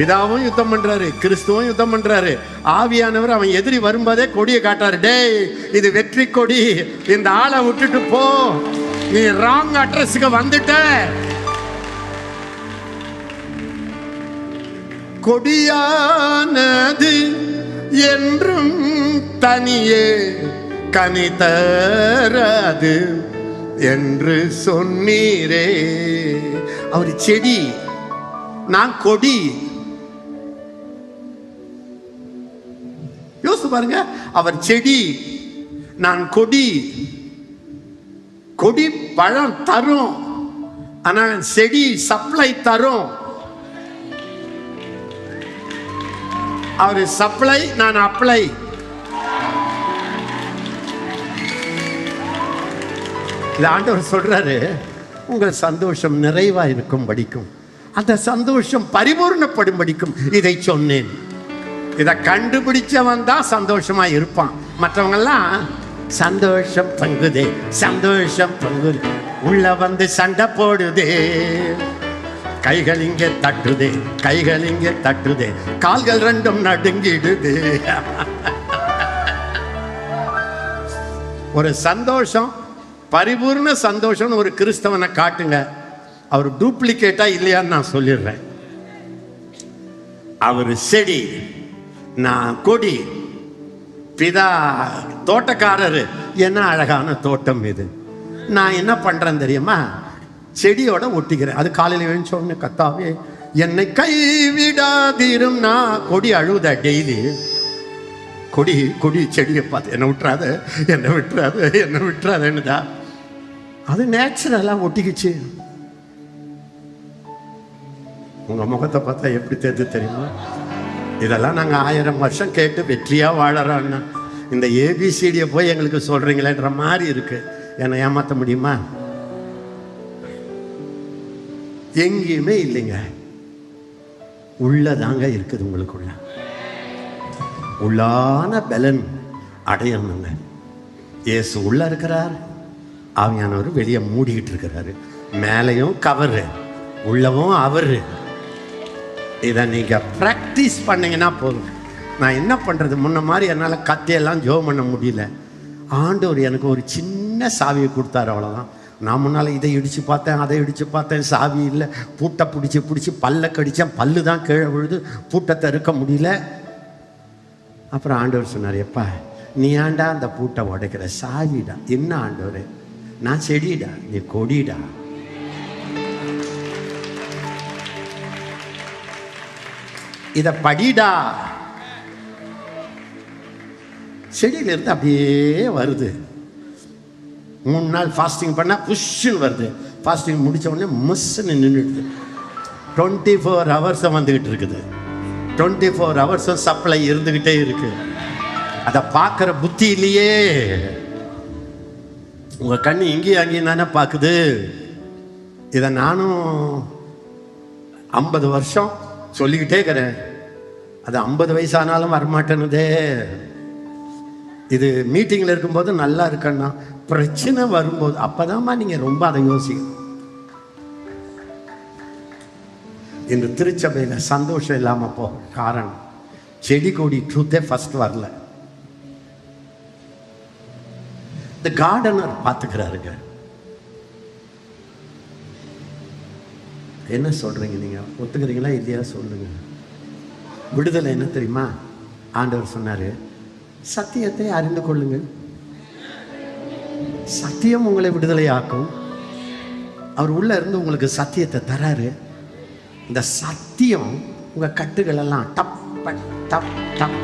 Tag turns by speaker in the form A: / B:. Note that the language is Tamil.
A: பிதாவும் யுத்தம் பண்றாரு கிறிஸ்துவும் யுத்தம் பண்றாரு. ஆவியானவர் அவன் எதிரி வரும்போதே கொடியை காட்டாரு டேய் இது வெற்றி கொடி. இந்த ஆளை விட்டுட்டு போ. நீ ராங் அட்ரஸுக்கு வந்துட்ட. கொடியானது என்றும் தனியே கனி தராது என்று சொன்னீரே. அவர் செடி நான் கொடி. யோசிச்சு பாருங்க. அவர் செடி நான் கொடி. கொடி பழம் தரும். ஆனால் செடி சப்ளை தரும். அவர் சப்ளை நான் அப்ளை இது ஆண்டவர் சொல்றாரு உங்கள் சந்தோஷம் நிறைவா இருக்கும் படிக்கும். அந்த சந்தோஷம் பரிபூர்ணப்படும் படிக்கும் இதை சொன்னேன். இதை கண்டுபிடிச்சவன் தான் சந்தோஷமா இருப்பான். மற்றவங்கெல்லாம் சந்தோஷம் பங்குதே சந்தோஷம் பங்குது உள்ள வந்து சண்டை போடுதே கைகள் இங்கே தட்டுதே கைகள் இங்கே தட்டுதே கால்கள் ரெண்டும் நடுங்கிடுதே. ஒரு சந்தோஷம் பரிபூர்ண சந்தோஷம்னு ஒரு கிறிஸ்தவனை காட்டுங்க. அவர் டூப்ளிகேட்டா இல்லையான்னு நான் சொல்லிடுறேன். அவர் செடி நான் கொடி. பிதா தோட்டக்காரர். என்ன அழகான தோட்டம் இது. நான் என்ன பண்றேன் தெரியுமா? செடியோட ஒட்டிக்கிறேன். அது காலையில் எழுந்த கத்தாவே என்னை கைவிடாதீரும் நான் கொடி அழுத டெய்லி. கொடி கொடி செடியை பார்த்து என்னை விட்டுறாத என்னை விட்டுறாது என்னை விட்டுறாதுன்னுதா? அது நேச்சுரலாக ஒட்டிக்கிச்சு. உங்க முகத்தை பார்த்தா எப்படி தெரிஞ்சு தெரியுமா? இதெல்லாம் நாங்கள் ஆயிரம் வருஷம் கேட்டு வெற்றியாக வாழறோம்னா இந்த ஏபிசிடியை போய் எங்களுக்கு சொல்கிறீங்களேன்ற மாதிரி இருக்கு. என்னை ஏமாற்ற முடியுமா? எங்கேயுமே இல்லைங்க. உள்ளதாங்க இருக்குது உங்களுக்குள்ள. உள்ளான பலன் அடையணுங்க. இயேசு உள்ள இருக்கிறார். ஆவியானவர் வெளியே மூடிக்கிட்டு இருக்கிறாரு. மேலையும் கவரு. உள்ளவும் அவரு. இதை நீங்கள் ப்ராக்டிஸ் பண்ணீங்கன்னா போதும். நான் என்ன பண்ணுறது முன்ன மாதிரி என்னால் கத்தையெல்லாம் ஜோ பண்ண முடியல. ஆண்டவர் எனக்கு ஒரு சின்ன சாவியை கொடுத்தாரு அவ்வளோதான் நான் முன்னால் இதை இடித்து பார்த்தேன் அதை இடித்து பார்த்தேன் சாவி இல்லை. பூட்டை பிடிச்சி பிடிச்சி பல்ல கடித்தேன் பல்லு தான் கீழே விழுது பூட்டத்தை இருக்க முடியல. அப்புறம் ஆண்டவர் சொன்னார் எப்பா நீ ஏன்டா அந்த பூட்டை உடைக்கிற? சாவிடா. என்ன ஆண்டவர்? நான் செடிடா நீ கொடிடா. இத படிடா. செடியிலிருந்து அப்படியே வருது. மூணு நாள் ஃபாஸ்டிங் பண்ணால் புஷ்ஷுன்னு வருது. ஃபாஸ்டிங் முடித்த உடனே மிஸ்ன்னு நின்றுடுது டுவெண்ட்டி ஃபோர் ஹவர்ஸும் வந்துக்கிட்டு இருக்குது. டுவெண்ட்டி ஃபோர் ஹவர்ஸும் சப்ளை இருந்துக்கிட்டே இருக்கு. அதை பார்க்குற புத்தி இல்லையே. உங்கள் கண்ணு இங்கேயும் அங்கேயும் தானே பார்க்குது. இதை நானும் ஐம்பது வருஷம் சொல்லிக்கிட்டே இருக்கிறேன். அது ஐம்பது வயசானாலும் வரமாட்டேனுதே இது மீட்டிங்கில் இருக்கும்போது நல்லா இருக்கண்ணா பிரச்சனை வரும்போது அப்போதாம்மா நீங்கள் ரொம்ப அதை யோசிக்கணும். இந்த திருச்சபையில் சந்தோஷம் இல்லாமல் போ காரணம் செடி கொடி ட்ரூத்தே ஃபஸ்ட் வரல. இந்த கார்டனர் பார்த்துக்கிறாருங்க. என்ன சொல்கிறீங்க நீங்கள் ஒத்துக்கிறீங்களா இல்லையா? சொல்லுங்க. விடுதலை என்ன தெரியுமா? ஆண்டவர் சொன்னார் சத்தியத்தை அறிந்து கொள்ளுங்கள். சத்தியம் உங்களை விடுதலையாக்கும். அவர் உள்ள இருந்து உங்களுக்கு சத்தியத்தை தராரு. இந்த சத்தியம் உங்கள் கட்டுகளெல்லாம் டப் டப் டப்